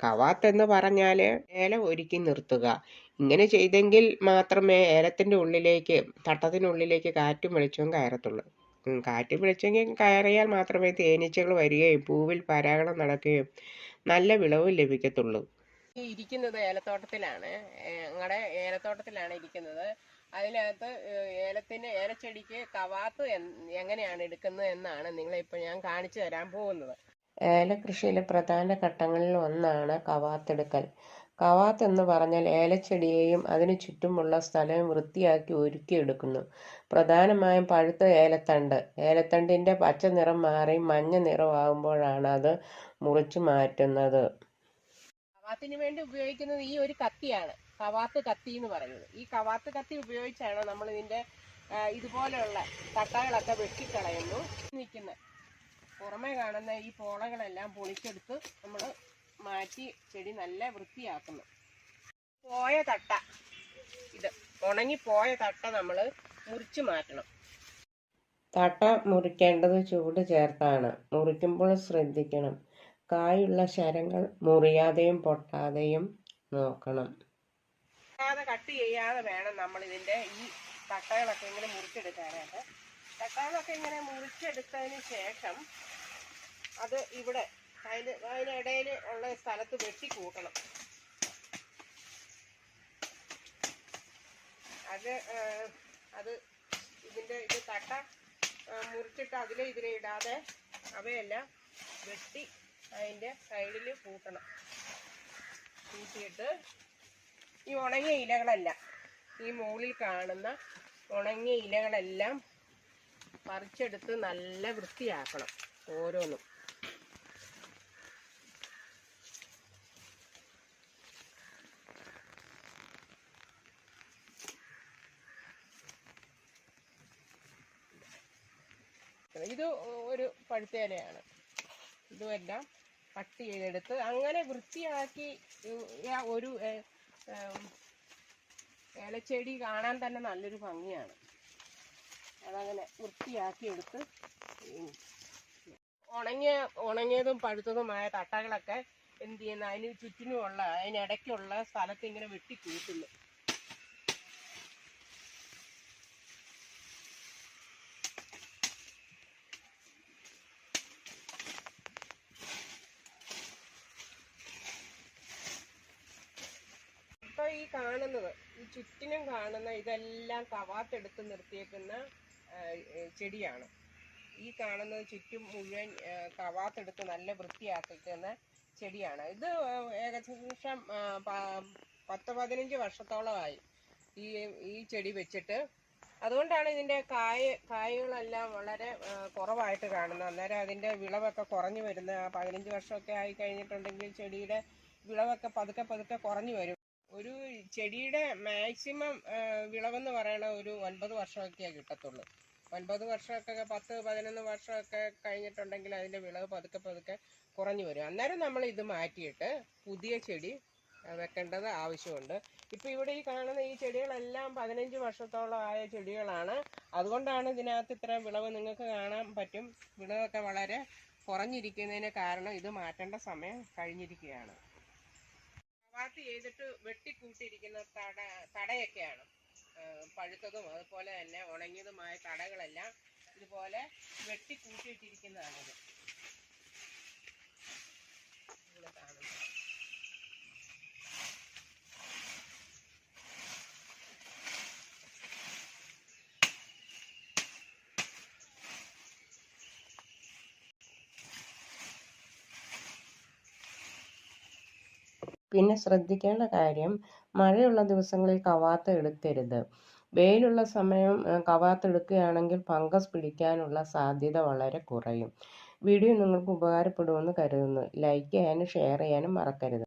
കവാത്ത് എന്ന് പറഞ്ഞാൽ ഏല ഒരുക്കി നിർത്തുക. ഇങ്ങനെ ചെയ്തെങ്കിൽ മാത്രമേ ഏലത്തിന്റെ ഉള്ളിലേക്ക് തട്ടത്തിനുള്ളിലേക്ക് കാറ്റും വെളിച്ചവും കയറത്തുള്ളൂ. കാറ്റ് വെളിച്ചെങ്കിൽ കയറിയാൽ മാത്രമേ തേനീച്ചകൾ വരികയും പൂവിൽ പരാഗണം നടക്കുകയും നല്ല വിളവും ലഭിക്കത്തുള്ളൂ. ഇരിക്കുന്നത് ഏലത്തോട്ടത്തിലാണ്. ഞങ്ങളുടെ ഏലത്തോട്ടത്തിലാണ് ഇരിക്കുന്നത്. അതിനകത്ത് ഏലത്തിന് ഏലച്ചെടിക്ക് കവാത്ത് എങ്ങനെയാണ് എടുക്കുന്നത് എന്നാണ് നിങ്ങളെ ഇപ്പോൾ ഞാൻ കാണിച്ചു തരാൻ പോകുന്നത്. ഏലകൃഷിയിലെ പ്രധാന ഘട്ടങ്ങളിൽ ഒന്നാണ് കവാത്തെടുക്കൽ. കവാത്ത് എന്ന് പറഞ്ഞാൽ ഏലച്ചെടിയെയും അതിനു ചുറ്റുമുള്ള സ്ഥലവും വൃത്തിയാക്കി ഒരുക്കിയെടുക്കുന്നു. പ്രധാനമായും പഴുത്ത ഏലത്തണ്ട്. ഏലത്തണ്ടിന്റെ പച്ച നിറം മാറി മഞ്ഞ നിറമാകുമ്പോഴാണ് അത് മുറിച്ചു മാറ്റുന്നത്. കവാത്തിന് വേണ്ടി ഉപയോഗിക്കുന്നത് ഈ ഒരു കത്തിയാണ്. കവാത്ത് കത്തി എന്ന് പറയുന്നത്. ഈ കവാത്ത് കത്തി ഉപയോഗിച്ചാണ് നമ്മൾ ഇതിന്റെ ഇതുപോലെയുള്ള തട്ടകളൊക്കെ വെട്ടിക്കളയുന്നു. നിൽക്കുന്നത്. പുറമേ കാണുന്ന ഈ പോളകളെല്ലാം പൊളിച്ചെടുത്ത് നമ്മൾ മാറ്റി ചെടി നല്ല വൃത്തിയാക്കുന്നു. പോയ തട്ട. ഇത് ഉണങ്ങിപ്പോയ തട്ട നമ്മൾ മുറിച്ച് മാറ്റണം. തട്ട മുറിക്കേണ്ടത് ചൂട് ചേർത്താണ്. മുറിക്കുമ്പോൾ ശ്രദ്ധിക്കണം. കായുള്ള ശരങ്ങൾ മുറിയാതെയും പൊട്ടാതെയും നോക്കണം. കട്ട് ചെയ്യാതെ വേണം നമ്മൾ ഇതിന്റെ ഈ തട്ടകളൊക്കെ ഇങ്ങനെ മുറിച്ചെടുക്കാനായിട്ട്. തട്ടകളൊക്കെ ഇങ്ങനെ മുറിച്ചെടുത്തതിന് ശേഷം അത് ഇവിടെ അതിന് അതിനിടയിൽ ഉള്ള സ്ഥലത്ത് വെട്ടി കൂട്ടണം. അത് അത് ഇതിന്റെ ഇത് തട്ട മുറിച്ചിട്ട് അതിലെ ഇതിലെ ഇടാതെ അവയെല്ലാം വെട്ടി അതിന്റെ സൈഡിൽ കൂട്ടണം. കൂട്ടിയിട്ട് ഈ ഉണങ്ങിയ ഇലകളെല്ലാം ഈ മുകളിൽ കാണുന്ന ഉണങ്ങിയ ഇലകളെല്ലാം പറിച്ചെടുത്ത് നല്ല വൃത്തിയാക്കണം ഓരോന്നും. ഇത് ഒരു പഴുത്തേനയാണ് ഇതുമെല്ലാം കട്ട് ചെയ്തെടുത്ത് അങ്ങനെ വൃത്തിയാക്കി ഒരു ഏലച്ചെടി കാണാൻ തന്നെ നല്ലൊരു ഭംഗിയാണ്. അതങ്ങനെ വൃത്തിയാക്കി എടുത്ത് ഉണങ്ങിയ ഉണങ്ങിയതും പഴുത്തതുമായ തട്ടകളൊക്കെ എന്ത് ചെയ്യുന്ന? അതിന് ചുറ്റിനുമുള്ള അതിനിടയ്ക്കുള്ള സ്ഥലത്ത് ഇങ്ങനെ വെട്ടി കൂട്ടുന്നു. ഈ കാണുന്നത് ഈ ചുറ്റിനും കാണുന്ന ഇതെല്ലാം കവാത്തെടുത്ത് നിർത്തിയേക്കുന്ന ചെടിയാണ്. ഈ കാണുന്നത് ചുറ്റും മുഴുവൻ കവാത്തെടുത്ത് നല്ല വൃത്തിയാക്കുന്ന ചെടിയാണ്. ഇത് ഏകദേശം പത്ത് പതിനഞ്ച് വർഷത്തോളമായി ഈ ഈ ചെടി വെച്ചിട്ട്. അതുകൊണ്ടാണ് ഇതിന്റെ കായ കായകളെല്ലാം വളരെ കുറവായിട്ട് കാണുന്നത്. അന്നേരം അതിന്റെ വിളവൊക്കെ കുറഞ്ഞു വരുന്ന പതിനഞ്ച് വർഷമൊക്കെ ആയി കഴിഞ്ഞിട്ടുണ്ടെങ്കിൽ ചെടിയുടെ വിളവൊക്കെ പതുക്കെ പതുക്കെ കുറഞ്ഞു വരും. ഒരു ചെടിയുടെ മാക്സിമം വിളവെന്ന് പറയണ ഒരു ഒൻപത് വർഷമൊക്കെയാണ് കിട്ടത്തുള്ളൂ. ഒൻപത് വർഷമൊക്കെ പത്ത് പതിനൊന്ന് വർഷമൊക്കെ കഴിഞ്ഞിട്ടുണ്ടെങ്കിൽ അതിന്റെ വിളവ് പതുക്കെ പതുക്കെ കുറഞ്ഞു വരും. അന്നേരം നമ്മൾ ഇത് മാറ്റിയിട്ട് പുതിയ ചെടി വെക്കേണ്ടത് ആവശ്യമുണ്ട്. ഇപ്പോൾ ഇവിടെ ഈ കാണുന്ന ഈ ചെടികളെല്ലാം പതിനഞ്ച് വർഷത്തോളം ആയ ചെടികളാണ്. അതുകൊണ്ടാണ് ഇതിനകത്ത് ഇത്ര വിളവ് നിങ്ങൾക്ക് കാണാൻ പറ്റും. വിളവൊക്കെ വളരെ കുറഞ്ഞിരിക്കുന്നതിന് കാരണം ഇത് മാറ്റേണ്ട സമയം കഴിഞ്ഞിരിക്കുകയാണ്. ചപ്പാത്തി ചെയ്തിട്ട് വെട്ടിക്കൂട്ടിയിരിക്കുന്ന തട തടയൊക്കെയാണ്. പഴുത്തതും അതുപോലെ തന്നെ ഉണങ്ങിയതുമായ തടകളെല്ലാം ഇതുപോലെ വെട്ടിക്കൂട്ടിയിട്ടിരിക്കുന്നതാണിത് ഇവിടെ കാണുന്നത് പിന്നെ ശ്രദ്ധിക്കേണ്ട കാര്യം മഴയുള്ള ദിവസങ്ങളിൽ കവാത്ത് എടുക്കരുത്. വെയിലുള്ള സമയം കവാത്ത് എടുക്കുകയാണെങ്കിൽ ഫംഗസ് പിടിക്കാനുള്ള സാധ്യത വളരെ കുറയും. വീഡിയോ നിങ്ങൾക്ക് ഉപകാരപ്പെടുമെന്ന് കരുതുന്നു. ലൈക്ക് ചെയ്യാനും ഷെയർ ചെയ്യാനും മറക്കരുത്.